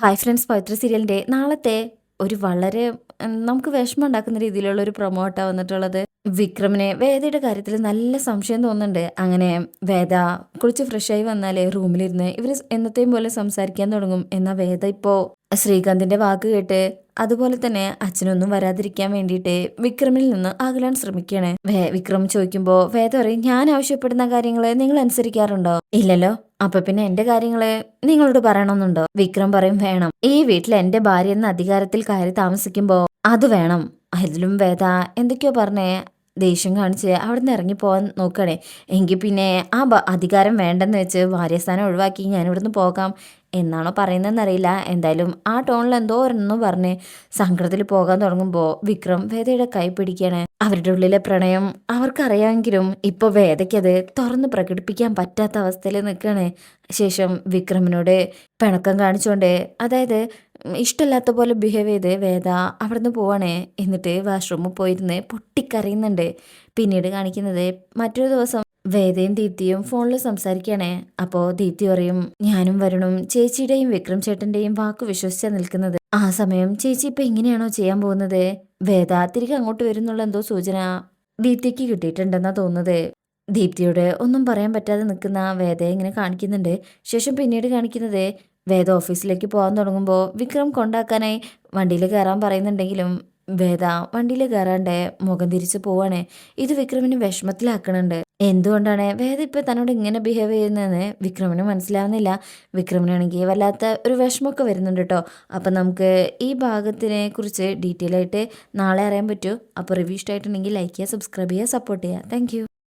Hi friends പവിത്ര സീരിയലിന്റെ നാളത്തെ ഒരു വളരെ നമുക്ക് വിഷമം ഉണ്ടാക്കുന്ന രീതിയിലുള്ള ഒരു പ്രൊമോട്ടാണ് വന്നിട്ടുള്ളത്. വിക്രമിന് വേദയുടെ കാര്യത്തിൽ നല്ല സംശയം തോന്നുന്നുണ്ട്. അങ്ങനെ വേദ കുളിച്ച് ഫ്രഷായി വന്നാലേ റൂമിലിരുന്ന് ഇവർ എന്നത്തെയും പോലെ സംസാരിക്കാൻ തുടങ്ങും. എന്നാൽ വേദ ഇപ്പോൾ ശ്രീകാന്തിന്റെ വാക്ക് കേട്ട് അതുപോലെ തന്നെ അച്ഛനൊന്നും വരാതിരിക്കാൻ വേണ്ടിയിട്ട് വിക്രമിൽ നിന്ന് അകലാൻ ശ്രമിക്കുകയാണ്. വിക്രം ചോദിക്കുമ്പോൾ വേദ പറയും ഞാൻ ആവശ്യപ്പെടുന്ന കാര്യങ്ങളെ നിങ്ങൾ അനുസരിക്കാറുണ്ടോ? ഇല്ലല്ലോ. അപ്പൊ പിന്നെ എന്റെ കാര്യങ്ങൾ നിങ്ങളോട് പറയണമെന്നുണ്ടോ? വിക്രം പറയും വേണം. ഈ വീട്ടിൽ എന്റെ ഭാര്യ എന്ന അധികാരത്തിൽ കയറി താമസിക്കുമ്പോ അത് വേണം. അതിലും വേദ എന്തൊക്കെയോ പറഞ്ഞേ ദേഷ്യം കാണിച്ച് അവിടെ നിന്ന് ഇറങ്ങിപ്പോവാൻ നോക്കണേ എങ്കിൽ പിന്നെ ആ അധികാരം വേണ്ടെന്ന് വെച്ച് ഭാര്യസ്ഥാനം ഒഴിവാക്കി ഞാൻ ഇവിടുന്ന് പോകാം. എന്നാണോ പറയുന്നതെന്നറിയില്ല. എന്തായാലും ആ ടോണിൽ എന്തോ ഒരെണ്ണം പറഞ്ഞ് സങ്കടത്തിൽ പോകാൻ തുടങ്ങുമ്പോൾ വിക്രം വേദയുടെ കൈ പിടിക്കാണ് അവരുടെ ഉള്ളിലെ പ്രണയം അവർക്കറിയാമെങ്കിലും ഇപ്പോൾ വേദയ്ക്കത് തുറന്ന് പ്രകടിപ്പിക്കാൻ പറ്റാത്ത അവസ്ഥയിൽ നിൽക്കുകയാണ്. ശേഷം വിക്രമിനോട് പിണക്കം കാണിച്ചുകൊണ്ട് അതായത് ഇഷ്ടമില്ലാത്ത പോലെ ബിഹേവ് ചെയ്ത് വേദ അവിടുന്ന് പോവാണേ എന്നിട്ട് വാഷ്റൂമിൽ പോയിരുന്ന് പൊട്ടിക്കരയുന്നുണ്ട്. പിന്നീട് കാണിക്കുന്നത് മറ്റൊരു ദിവസം വേദയും ദീപ്തിയും ഫോണിൽ സംസാരിക്കുകയാണേ അപ്പോൾ ദീപ്തി പറയും ഞാനും വരണം ചേച്ചിയുടെയും വിക്രം ചേട്ടന്റെയും വാക്ക് വിശ്വസിച്ചാ നിൽക്കുന്നത്. ആ സമയം ചേച്ചി ഇപ്പൊ എങ്ങനെയാണോ ചെയ്യാൻ പോകുന്നത്? വേദ തിരികെ അങ്ങോട്ട് വരുന്നുള്ള എന്തോ സൂചന ദീപ്തിക്ക് കിട്ടിയിട്ടുണ്ടെന്നാ തോന്നുന്നത്. ദീപ്തിയോട് ഒന്നും പറയാൻ പറ്റാതെ നിൽക്കുന്ന വേദയെ ഇങ്ങനെ കാണിക്കുന്നുണ്ട്. ശേഷം പിന്നീട് കാണിക്കുന്നത് വേദ ഓഫീസിലേക്ക് പോകാൻ തുടങ്ങുമ്പോൾ വിക്രം കൊണ്ടാക്കാനായി വണ്ടിയിൽ കയറാൻ പറയുന്നുണ്ടെങ്കിലും വേദ വണ്ടിയിൽ കയറാണ്ട് മുഖം തിരിച്ച് പോവാണ്. ഇത് വിക്രമിന് വിഷമത്തിലാക്കണുണ്ട്. എന്തുകൊണ്ടാണ് വേദ ഇപ്പൊ തന്നോട് ഇങ്ങനെ ബിഹേവ് ചെയ്യുന്നതെന്ന് വിക്രമിന് മനസ്സിലാവുന്നില്ല. വിക്രമിനാണെങ്കിൽ വല്ലാത്ത ഒരു വിഷമമൊക്കെ വരുന്നുണ്ട് കേട്ടോ അപ്പം നമുക്ക് ഈ ഭാഗത്തിനെ കുറിച്ച് ഡീറ്റെയിൽ ആയിട്ട് നാളെ അറിയാൻ പറ്റൂ. അപ്പോൾ റിവ്യൂ ഇഷ്ടമായിട്ടുണ്ടെങ്കിൽ ലൈക്ക് ചെയ്യുക സബ്സ്ക്രൈബ് ചെയ്യുക സപ്പോർട്ട് ചെയ്യുക. താങ്ക്